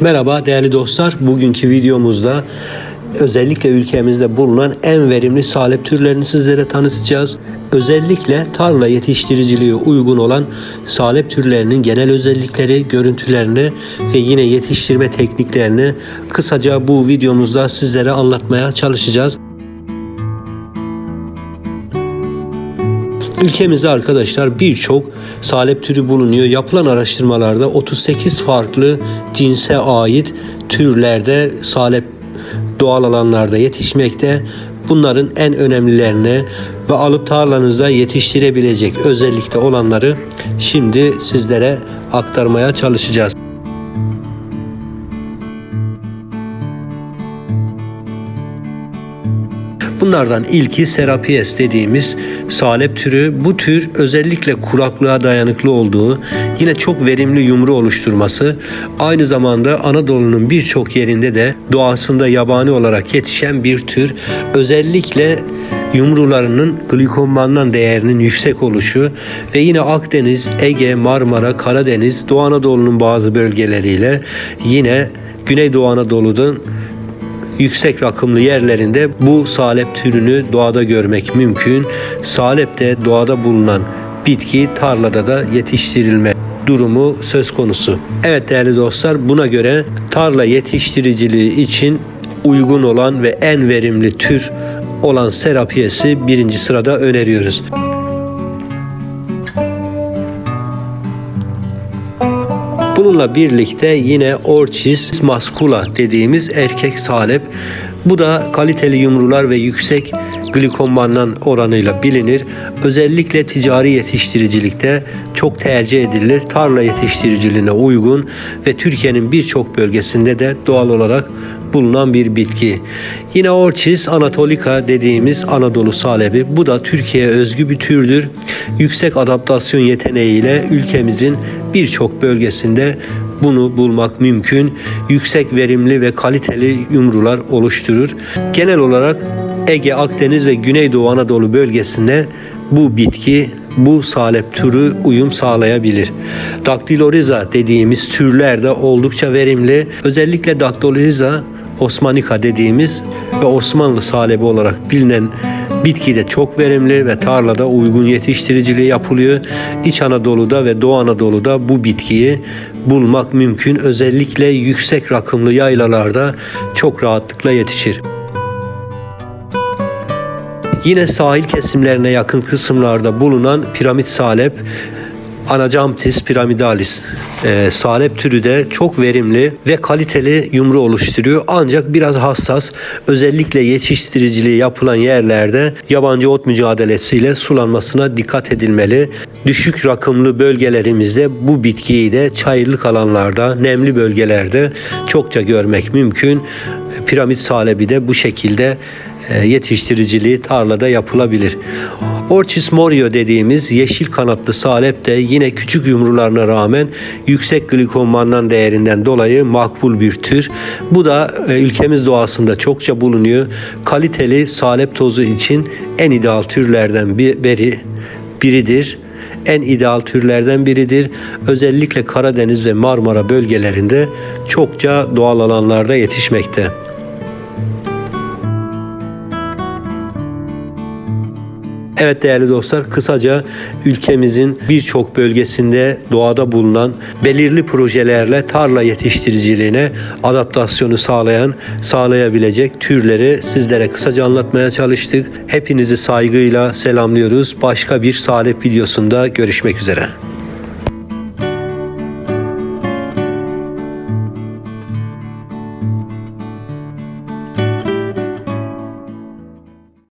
Merhaba değerli dostlar. Bugünkü videomuzda özellikle ülkemizde bulunan en verimli salep türlerini sizlere tanıtacağız. Özellikle tarla yetiştiriciliği uygun olan salep türlerinin genel özellikleri, görüntülerini ve yine yetiştirme tekniklerini kısaca bu videomuzda sizlere anlatmaya çalışacağız. Ülkemizde arkadaşlar birçok salep türü bulunuyor. Yapılan araştırmalarda 38 farklı cinse ait türlerde salep doğal alanlarda yetişmekte. Bunların en önemlilerini ve alıp tarlanızda yetiştirebilecek özellikte olanları şimdi sizlere aktarmaya çalışacağız. Bunlardan ilki Serapies dediğimiz salep türü. Bu tür özellikle kuraklığa dayanıklı olduğu, yine çok verimli yumru oluşturması, aynı zamanda Anadolu'nun birçok yerinde de doğasında yabani olarak yetişen bir tür. Özellikle yumrularının glikommandan değerinin yüksek oluşu ve yine Akdeniz, Ege, Marmara, Karadeniz, Doğu Anadolu'nun bazı bölgeleriyle yine Güneydoğu Anadolu'dan yüksek rakımlı yerlerinde bu salep türünü doğada görmek mümkün. Salep de doğada bulunan bitki tarlada da yetiştirilme durumu söz konusu. Evet değerli dostlar buna göre tarla yetiştiriciliği için uygun olan ve en verimli tür olan serapiyesi birinci sırada öneriyoruz. Bununla birlikte yine Orchis mascula dediğimiz erkek salep. Bu da kaliteli yumrular ve yüksek glikommandan oranıyla bilinir. Özellikle ticari yetiştiricilikte çok tercih edilir. Tarla yetiştiriciliğine uygun ve Türkiye'nin birçok bölgesinde de doğal olarak bulunan bir bitki. Yine Orchis anatolica dediğimiz Anadolu salebi. Bu da Türkiye'ye özgü bir türdür. Yüksek adaptasyon yeteneğiyle ülkemizin birçok bölgesinde bunu bulmak mümkün. Yüksek verimli ve kaliteli yumrular oluşturur. Genel olarak Ege, Akdeniz ve Güneydoğu Anadolu bölgesinde bu bitki bu salep türü uyum sağlayabilir. Daktyloriza dediğimiz türler de oldukça verimli. Özellikle Daktyloriza Osmanika dediğimiz ve Osmanlı salebi olarak bilinen bitki de çok verimli ve tarlada uygun yetiştiriciliği yapılıyor. İç Anadolu'da ve Doğu Anadolu'da bu bitkiyi bulmak mümkün. Özellikle yüksek rakımlı yaylalarda çok rahatlıkla yetişir. Yine sahil kesimlerine yakın kısımlarda bulunan piramit salep Anacamtis piramidalis e, salep türü de çok verimli ve kaliteli yumru oluşturuyor. Ancak biraz hassas. Özellikle yetiştiriciliği yapılan yerlerde yabancı ot mücadelesiyle sulanmasına dikkat edilmeli. Düşük rakımlı bölgelerimizde bu bitkiyi de çayırlık alanlarda, nemli bölgelerde çokça görmek mümkün. Piramit salebi de bu şekilde e, yetiştiriciliği tarlada yapılabilir. Orchis morio dediğimiz yeşil kanatlı salep de yine küçük yumrularına rağmen yüksek glikommandan değerinden dolayı makbul bir tür. Bu da e, ülkemiz doğasında çokça bulunuyor. Kaliteli salep tozu için en ideal türlerden biri biridir en ideal türlerden biridir. Özellikle Karadeniz ve Marmara bölgelerinde çokça doğal alanlarda yetişmekte. Evet değerli dostlar kısaca ülkemizin birçok bölgesinde doğada bulunan belirli projelerle tarla yetiştiriciliğine adaptasyonu sağlayan, sağlayabilecek türleri sizlere kısaca anlatmaya çalıştık. Hepinizi saygıyla selamlıyoruz. Başka bir salep videosunda görüşmek üzere.